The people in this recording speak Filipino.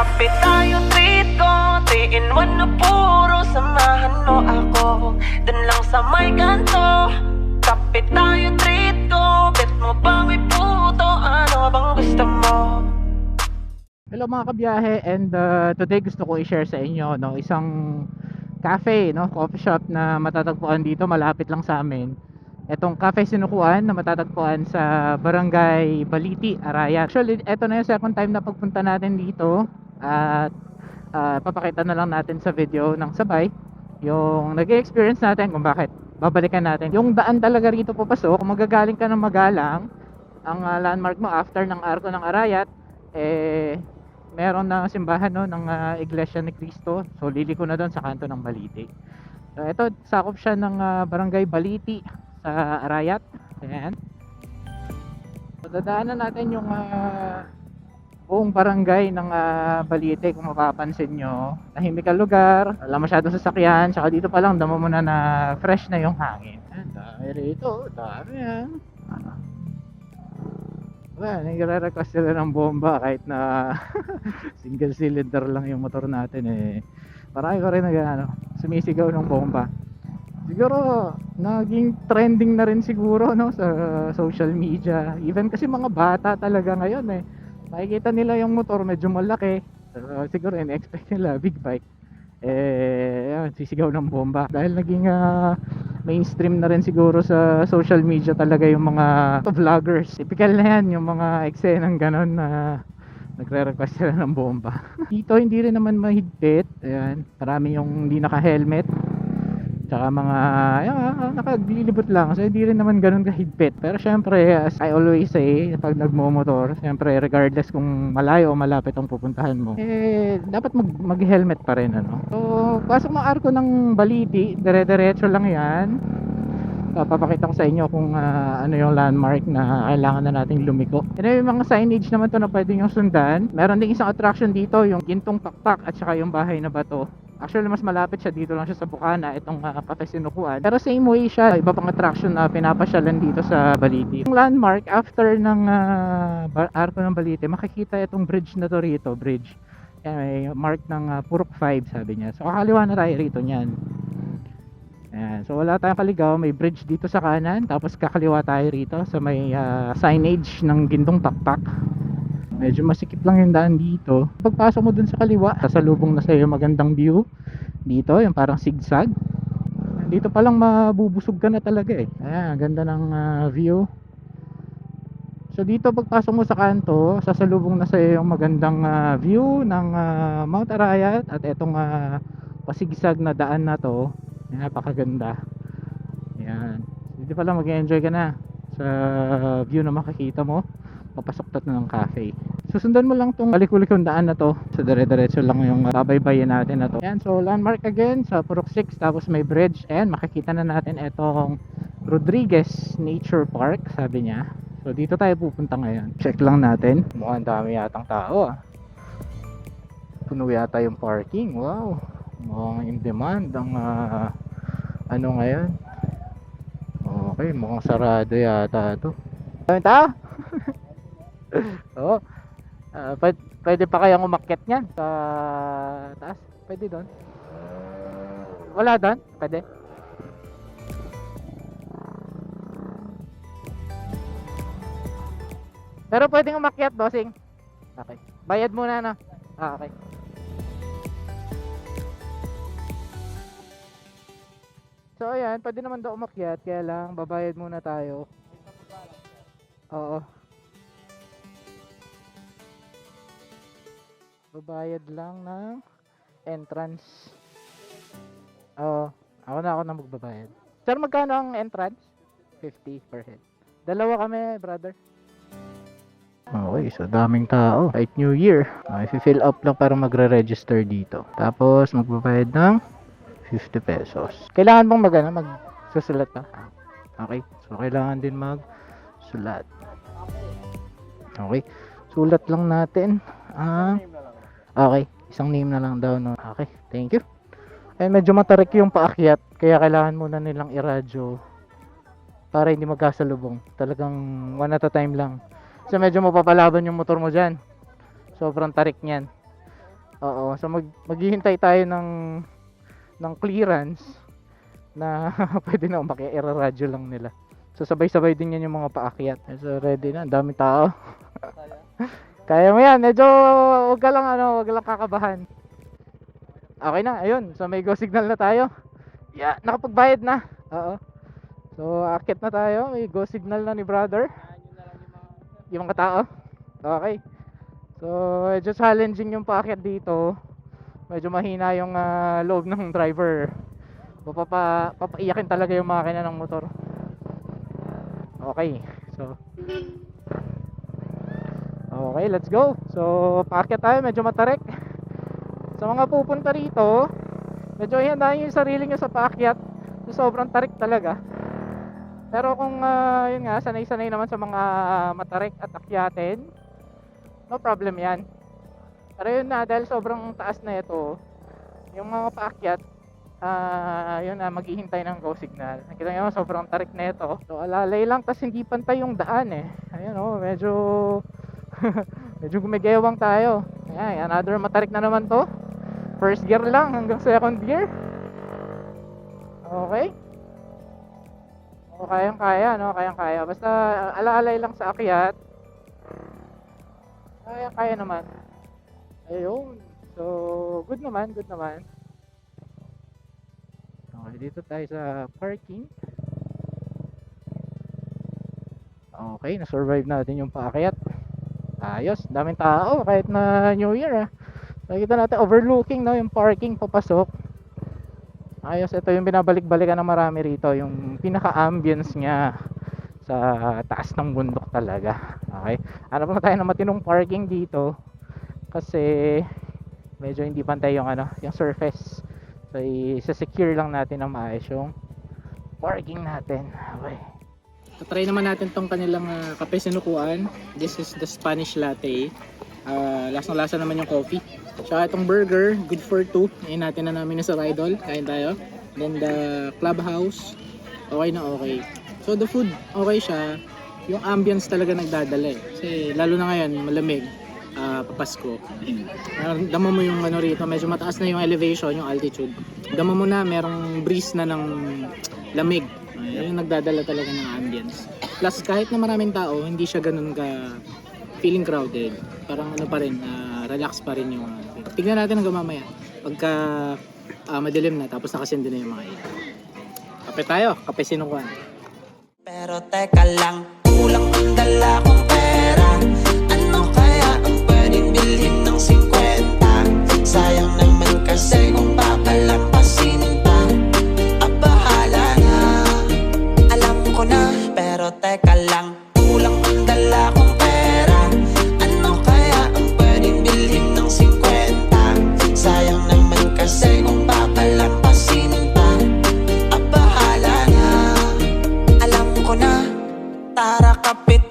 Kape tayo treat ko 3 in 1 na puro Samahan mo ako Dun lang sa may kanto Kape tayo treat ko Bet mo ba may puto Ano bang gusto mo? Hello mga kabiyahe and uh, today gusto ko i-share sa inyo no isang cafe no coffee shop na matatagpuan dito malapit lang sa amin. Etong Cafe Sinukuan na matatagpuan sa Barangay Baliti, Arayat. Actually, eto na yung second time na pagpunta natin dito at uh, papakita na lang natin sa video ng sabay yung nag-experience natin kung bakit babalikan natin. Yung daan talaga rito papasok, kung magagaling ka ng Magalang, ang uh, landmark mo after ng Arco ng Arayat, eh meron na simbahan no ng ah, Iglesia ni Cristo. So liliko na doon sa kanto ng Baliti. So ito sakop siya ng ah, Barangay Baliti sa Arayat. Ayan. So dadaanan natin yung ah, buong barangay ng ah, Balite kung mapapansin nyo. Tahimik ang lugar, wala masyadong sasakyan, tsaka dito pa lang damo mo na na fresh na yung hangin. Ayan, dami rito, dami yan. Well, nagre-request sila ng bomba kahit na single cylinder lang yung motor natin eh. Marami pa rin nag ano, sumisigaw ng bomba. Siguro naging trending na rin siguro no sa social media. Even kasi mga bata talaga ngayon eh. Makikita nila yung motor medyo malaki. So, siguro in-expect nila big bike. Eh, yan, sisigaw ng bomba. Dahil naging ah, mainstream na rin siguro sa social media talaga yung mga vloggers. Typical na yan, yung mga eksenang ganon na nagre-request sila ng bomba. Dito hindi rin naman mahigpit. Ayan, marami yung hindi naka-helmet. Tsaka mga, ayan, ah, nakaglilibot lang. So hindi rin naman ganun kahigpit. Pero syempre, as I always say, pag nagmo-motor, syempre regardless kung malayo o malapit ang pupuntahan mo, eh, dapat mag, mag-helmet pa rin, ano. So, pasok ng arko ng Baliti, dire-diretso lang yan. Papapakita ko sa inyo kung ah, ano yung landmark na kailangan na nating lumiko. And then, yung mga signage naman to na pwede nyo sundan. Meron ding isang attraction dito, yung Gintong Pakpak at saka yung Bahay na Bato. Actually, mas malapit siya dito lang siya sa Bukana, itong uh, Cafe Sinukuan. Pero same way siya, iba pang attraction na pinapasyalan dito sa Baliti. Yung landmark, after ng uh, arko ng Baliti, makikita itong bridge na to rito, bridge. Yan, may mark ng uh, Purok 5, sabi niya. So, kakaliwa na tayo rito niyan. Ayan. So wala tayong kaligaw, may bridge dito sa kanan, tapos kakaliwa tayo rito sa may ah, signage ng Gintong Takpak. Medyo masikip lang yung daan dito. Pagpasok mo dun sa kaliwa, sasalubong na sa'yo magandang view. Dito, yung parang zigzag. Dito pa lang mabubusog ka na talaga eh. Ayan, ganda ng ah, view. So dito pagpasok mo sa kanto, sasalubong na sa'yo yung magandang ah, view ng ah, Mount Arayat at etong ah, pasigsag na daan na to. Napakaganda. Yan. Dito pa lang mag-enjoy ka na sa view na makikita mo. Papasok na ng cafe. Susundan mo lang tong kalikulikong daan na to. So dire-diretso lang yung uh, babaybayin natin na to. Yan, so landmark again sa Purok 6 tapos may bridge. Ayan, makikita na natin itong Rodriguez Nature Park, sabi niya. So dito tayo pupunta ngayon. Check lang natin. Mukhang dami yatang tao ah. Puno yata yung parking. Wow. Mukhang in demand ang ah, ano ngayon. Okay, mukhang sarado yata to. Dami tao? Oo. Ah, pwede, pwede pa kayang umakyat niyan sa taas? Pwede doon? Wala doon? Pwede? Pero pwedeng umakyat, bossing. Okay. Bayad muna na. Ah, okay. So ayan, pwede naman daw umakyat, kaya lang babayad muna tayo. Oo. Babayad lang ng entrance. Oo. Ako na ako na magbabayad. Sir, magkano ang entrance? 50 per head. Dalawa kami, brother. Okay, so daming tao. Kahit New Year. May fill up lang para magre-register dito. Tapos magbabayad ng 50 pesos. Kailangan bang mag, ano, magsusulat na? Okay. So, kailangan din magsulat. Okay. Sulat lang natin. Ah, okay. Isang name na lang daw. No? Okay. Thank you. Eh, medyo matarik yung paakyat. Kaya kailangan muna nilang iradyo para hindi magkasalubong. Talagang one at a time lang. So, medyo mapapalaban yung motor mo dyan. Sobrang tarik niyan. Oo, so mag maghihintay tayo ng ng clearance na pwede na umakyat, iraradyo lang nila. So sabay-sabay din yan yung mga paakyat. So ready na, ang daming tao. Kaya mo yan, medyo wag ka lang ano, wag lang kakabahan. Okay na, ayun. So may go signal na tayo. Yeah, nakapagbayad na. Oo. So akit na tayo, may go signal na ni brother. Yung mga tao. Okay. So medyo challenging yung paakyat dito. Medyo mahina yung ah, loob ng driver. Papapa, papaiyakin talaga yung makina ng motor. Okay. So Okay, let's go. So, paakyat tayo, medyo matarik. Sa mga pupunta rito, medyo ihandahin yung sarili nyo sa paakyat. So, sobrang tarik talaga. Pero kung ah, yun nga, sanay-sanay naman sa mga matarik at akyatin, no problem yan. Pero yun na, dahil sobrang taas na ito, yung mga paakyat, ah yun na, maghihintay ng go signal. Nakita nyo, sobrang tarik na ito. So, alalay lang, tas hindi pantay yung daan eh. Ayun oh, medyo, medyo gumigewang tayo. Ayan, another matarik na naman to. First gear lang hanggang second gear. Okay. O, kayang kaya, no? Kayang kaya. Basta alaalay lang sa akyat. Kaya kaya naman. Ayun. So, good naman, good naman. Okay, dito tayo sa parking. Okay, na-survive natin yung paakyat. Ayos, daming tao kahit na New Year ah. Nakita natin overlooking no, yung parking papasok. Ayos, ito yung binabalik-balikan ng marami rito, yung pinaka-ambience niya sa taas ng bundok talaga. Okay? Hanap na tayo ng matinong parking dito kasi medyo hindi pantay yung ano, yung surface. So, i-secure lang natin ng maayos yung parking natin. Okay. Try naman natin tong kanilang ah, kape sinukuan. This is the Spanish latte. Uh, lasang lasa naman yung coffee. Tsaka itong burger, good for two. Ngayon natin na namin sa Idol. Kain tayo. Then the clubhouse, okay na okay. So the food, okay siya. Yung ambience talaga nagdadala eh. Kasi lalo na ngayon, malamig. ah papasko. Uh, dama mo yung ano rito, medyo mataas na yung elevation, yung altitude. Dama mo na, merong breeze na ng lamig. Ayun yung nagdadala talaga ng ambience. Plus kahit na maraming tao, hindi siya ganun ka feeling crowded. Parang ano pa rin, ah, relax pa rin yung ano. Tignan natin hanggang mamaya. Pagka ah, madilim na, tapos nakasindi na yung mga ilaw. Kape tayo, kape sinukuan. Pero teka lang, kulang ang dala kong na, pero teka lang. Kulang ang dala kong pera. Ano kaya ang pwedeng bilhin ng 50? Sayang naman kasi kung papalampasin pa. Ah, bahala na. Alam ko na Tara kapit